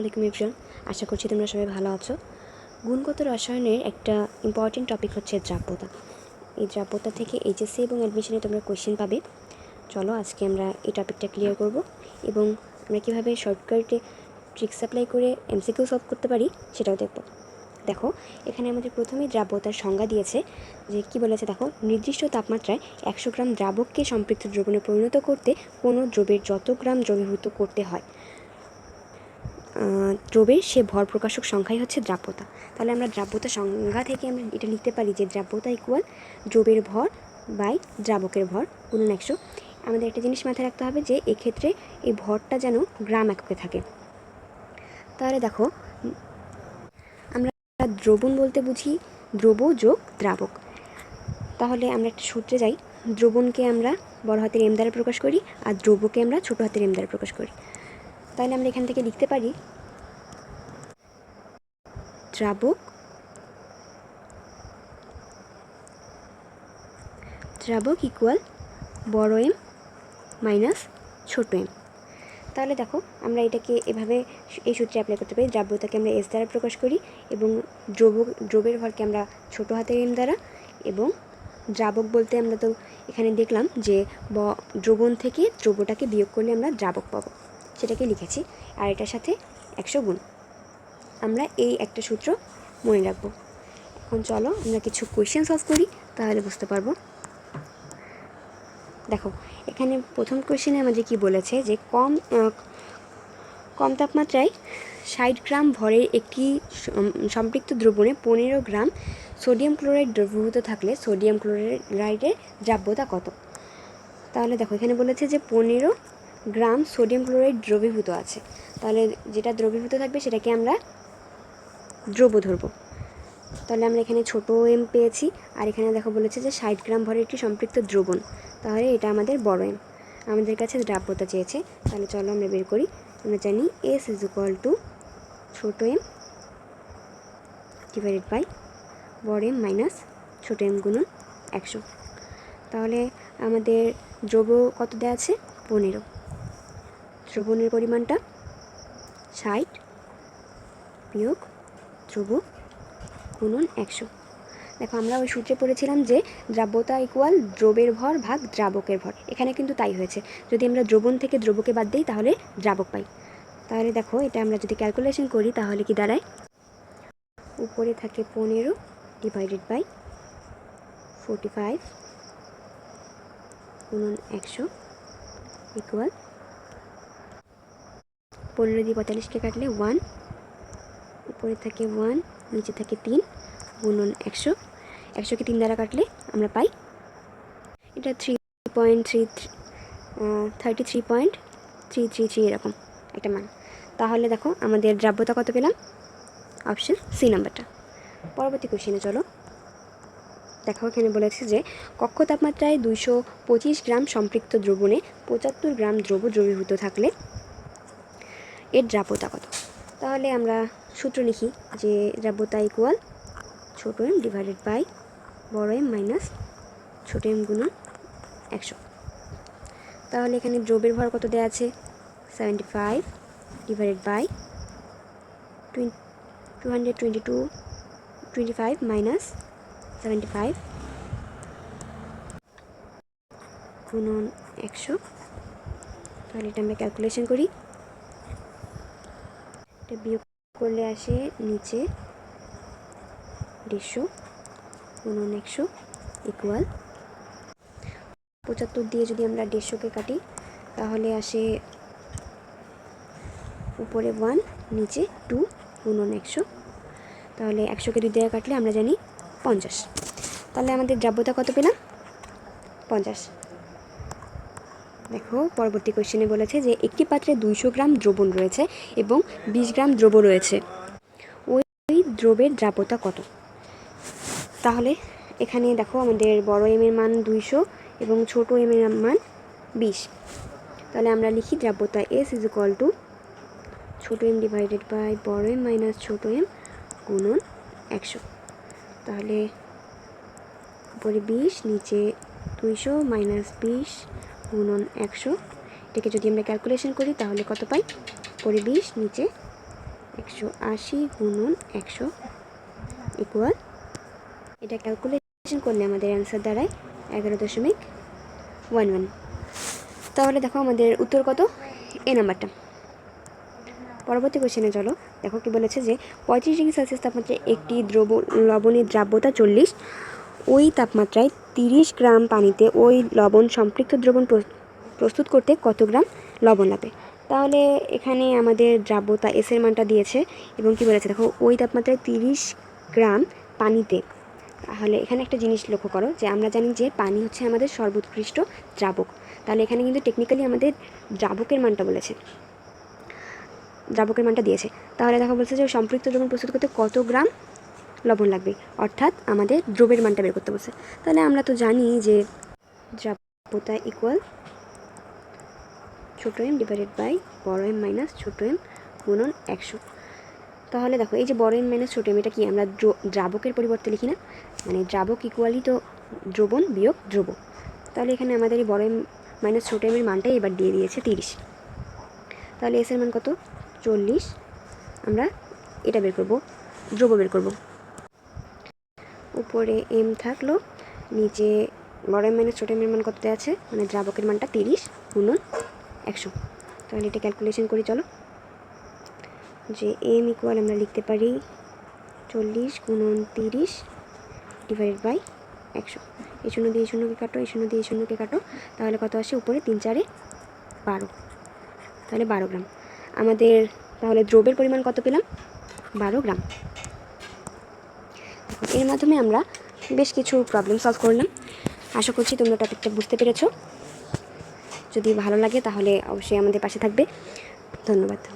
আলাইকুম এভরিওয়ান আশা করছি তোমরা সবাই ভালো আছো। গুণগত রসায়নের একটা ইম্পর্টেন্ট টপিক হচ্ছে দ্রাব্যতা এই দ্রাব্যতা থেকে এইচএসসি এবং অ্যাডমিশনে তোমরা কোয়েশ্চেন পাবে। চলো আজকে আমরা এই টপিকটা ক্লিয়ার করব এবং আমরা কীভাবে শর্টকাটে ট্রিক্স অ্যাপ্লাই করে এমসিকিউ সলভ করতে পারি সেটাও দেখব। দেখো, এখানে আমাদের প্রথমেই দ্রাব্যতার সংজ্ঞা দিয়েছে যে কি বলেছে দেখো, নির্দিষ্ট তাপমাত্রায় একশো গ্রাম দ্রাবককে সম্পৃক্ত দ্রবণে পরিণত করতে কোনো দ্রবের যত গ্রাম দ্রবীভূত করতে হয়। দ্রবের সে ভর প্রকাশক সংখ্যাই হচ্ছে দ্রাব্যতা। তাহলে আমরা দ্রাব্যতা সংজ্ঞা থেকে আমরা এটা লিখতে পারি যে দ্রাব্যতা ইকুয়াল দ্রবের ভর বাই দ্রাবকের ভর গুণন একশো। আমাদের একটা জিনিস মাথায় রাখতে হবে যে এক্ষেত্রে এই ভরটা যেন গ্রাম এককে থাকে। তাহলে দেখো, আমরা দ্রবণ বলতে বুঝি দ্রব যোগ দ্রাবক। তাহলে আমরা একটা সূত্রে যাই। দ্রবণকে আমরা বড় হাতের এম দ্বারা প্রকাশ করি আর দ্রব্যকে আমরা ছোট হাতের এম দ্বারা প্রকাশ করি। তাহলে আমরা এখান থেকে লিখতে পারি। দ্রাবক দ্রাবক ইকুয়াল বড় এম মাইনাস ছোট এম তাহলে দেখো, আমরা এটাকে এভাবে এই সূত্রে অ্যাপ্লাই করতে পারি, দ্রাব্যতাকে আমরা এস দ্বারা প্রকাশ করি এবং দ্রব দ্রবের ভরকে আমরা ছোট হাতের এম দ্বারা এবং দ্রাবক বলতে আমরা তো এখানে দেখলাম যে ব, দ্রবণ থেকে দ্রব্যটাকে বিয়োগ করলে আমরা দ্রাবক পাবো। সেটাকে লিখেছি, আর এটার সাথে একশো গুণ। আমরা এই একটা সূত্র মনে রাখব। এখন চলো আমরা কিছু কোয়েশ্চেন সলভ করি, তাহলে বুঝতে পারব। দেখো, এখানে প্রথম কোয়েশ্চেনে আমাদের কি বলেছে যে কম কম তাপমাত্রায় ষাট গ্রাম ভরের একটি সম্পৃক্ত দ্রবণে পনেরো গ্রাম সোডিয়াম ক্লোরাইড দ্রবীভূত থাকলে সোডিয়াম ক্লোরাইডের দ্রাব্যতা কত? তাহলে দেখো, এখানে বলেছে যে পনেরো গ্রাম সোডিয়াম ক্লোরাইড দ্রবীভূত আছে। তাহলে যেটা দ্রবীভূত থাকবে সেটাকে আমরা দ্রব্য ধরবো। তাহলে আমরা এখানে ছোট এম পেয়েছি, আর এখানে দেখো বলেছে যে ষাট গ্রাম ভরের একটি সম্পৃক্ত দ্রবণ। তাহলে এটা আমাদের বড় এম আমাদের কাছে দ্রাব্যতা চেয়েছে। তাহলে চলো আমরা বের করি। আমরা জানি এস ইজ ইকুয়াল টু ছোটো এম ডিভাইডেড বাই বড় এম মাইনাস ছোটো এম গুণন একশো। তাহলে আমাদের দ্রব্য কত দেওয়া আছে? পনেরো। দ্রবণের পরিমাণটা। ষাট বিয়োগ ধ্রুব গুণন একশো। দেখো, আমরা ওই সূত্রে পড়েছিলাম যে দ্রাব্যতা ইকুয়াল দ্রবের ভর ভাগ দ্রাবকের ভর। এখানে কিন্তু তাই হয়েছে। যদি আমরা দ্রবণ থেকে দ্রবকে বাদ দিই, তাহলে দ্রাবক পাই। তাহলে দেখো, এটা আমরা যদি ক্যালকুলেশন করি, তাহলে কি দাঁড়ায়? উপরে থাকে পনেরো ডিভাইডেড বাই ফোরটি ফাইভ গুণন একশো ইকুয়াল পনেরো দিয়ে পঁয়তাল্লিশকে কাটলে ওয়ান উপরে থাকে ওয়ান নিচে থাকে তিন, গুণন একশো। একশোকে তিন দ্বারা কাটলে আমরা পাই এটা three point three thirty three point three three three এরকম একটা মান। তাহলে দেখো আমাদের দ্রাব্যতা কত পেলাম? অপশন সি নাম্বারটা। পরবর্তী কোশ্চেনে চলো। দেখো এখানে বলেছে যে, কক্ষ তাপমাত্রায় দুইশো পঁচিশ গ্রাম সম্পৃক্ত দ্রবণে পঁচাত্তর গ্রাম দ্রব্য দ্রবীভূত থাকলে এর দ্রাব্যতা কত? তাহলে আমরা সূত্র লিখি যে দ্রাব্যতা ইকুয়াল ছোটো এম ডিভাইডেড বাই বড় এম মাইনাস ছোটো এম গুণন একশো। তাহলে এখানে দ্রব্যের ভর কত দেওয়া আছে? Seventy five divided by two hundred twenty two twenty five minus seventy five গুণন একশো। তাহলে এটা আমরা ক্যালকুলেশন করি। এটা বিয়োগ করলে আসে নিচে দেড়শো, গুণন একশো ইকুয়াল পঁচাত্তর দিয়ে যদি আমরা দেড়শোকে কাটি, তাহলে আসে উপরে ওয়ান নিচে টু গুণন একশো। তাহলে একশোকে দুই দিয়ে কাটলে আমরা জানি পঞ্চাশ। তাহলে আমাদের দ্রাব্যতা কত পেলাম? পঞ্চাশ। দেখো, পরবর্তী কোশ্চেনে বলেছে যে একটি পাত্রে দুইশো গ্রাম দ্রবণ রয়েছে এবং বিশ গ্রাম দ্রব্য রয়েছে। ওই দ্রবের দ্রাব্যতা কত? তাহলে এখানে দেখো আমাদের বড় এম এর মান দুইশো এবং ছোট এম এর মান বিশ। তাহলে আমরা লিখি দ্রাব্যতা এস ইজ ইকুয়াল টু ছোটো এম ডিভাইডেড বাই বড় এম মাইনাস ছোটো এম গুণন একশো। তাহলে উপরে বিশ, নিচে দুইশো মাইনাস বিশ গুণন একশো। এটাকে যদি আমরা ক্যালকুলেশন করি, তাহলে কত পাই? উপরে বিশ নিচে একশো আশি গুণন একশো ইকুয়াল এটা ক্যালকুলেশন করলে আমাদের অ্যান্সার দাঁড়ায় এগারো দশমিক ওয়ান ওয়ান তাহলে দেখো আমাদের উত্তর কত? এ নাম্বারটা। পরবর্তী কোশ্চেনে চলো। দেখো কি বলেছে যে, পঁয়ত্রিশ ডিগ্রি সেলসিয়াস তাপমাত্রায় একটি দ্রব লবণের দ্রাব্যতা চল্লিশ। ওই তাপমাত্রায় তিরিশ গ্রাম পানিতে ওই লবণ, সম্পৃক্ত দ্রবণ প্রস- প্রস্তুত করতে কত গ্রাম লবণ লাগবে তাহলে এখানে আমাদের দ্রাব্যতা এসের মানটা দিয়েছে এবং কি বলেছে? দেখো, ওই তাপমাত্রায় তিরিশ গ্রাম পানিতে। তাহলে এখানে একটা জিনিস লক্ষ্য করো যে আমরা জানি যে পানি হচ্ছে আমাদের সর্বোৎকৃষ্ট দ্রাবক। তাহলে এখানে কিন্তু টেকনিক্যালি আমাদের দ্রাবকের মানটা বলেছে। দ্রাবকের মানটা দিয়েছে। তাহলে দেখা বলছে যে সম্পৃক্ত দ্রবণ প্রস্তুত করতে কত গ্রাম লবণ লাগবে অর্থাৎ আমাদের দ্রবের মানটা বের করতে বলছে। তাহলে আমরা তো জানি যে দ্রাব্যতা ইকুয়াল ছোটো এম ডিভাইডেড বাই বড় এম মাইনাস ছোটো এম গুণন একশো। তাহলে দেখো, এই যে বড় এম মাইনাস ছোটো এম এটা কি আমরা দ্র- দ্রাবকের পরিবর্তে লিখি না? মানে দ্রাবক ইকুয়ালি তো দ্রবণ বিয়োগ দ্রব। তাহলে এখানে আমাদের এই বড় এম মাইনাস ছোটো এমের মানটাই এবার দিয়ে দিয়েছে তিরিশ। তাহলে এসের মান কত? চল্লিশ। আমরা এটা বের করব, দ্রব বের করব। উপরে এম থাকল। নিচে বড় এম ছোটো এমের মান কততে আছে? মানে দ্রাবকের মানটা তিরিশ গুণন একশো। তাহলে এটা ক্যালকুলেশন করি, চলো। যে এম ইকুয়াল আমরা লিখতে পারি চল্লিশ গুণন তিরিশ ডিভাইডেড বাই একশো। এই শূন্য দিয়ে শূন্যকে কাটো, এই শূন্য দিয়ে শূন্যকে কাটো। তাহলে কত আসে? উপরে তিন চারে বারো। তাহলে বারো গ্রাম। আমাদের তাহলে দ্রব্যের পরিমাণ কত পেলাম? বারো গ্রাম। দেখো, এর মাধ্যমে আমরা বেশ কিছু প্রবলেম সলভ করলাম। আশা করছি তোমরা টপিকটা বুঝতে পেরেছ। যদি ভালো লাগে তাহলে অবশ্যই আমাদের পাশে থাকবে। ধন্যবাদ।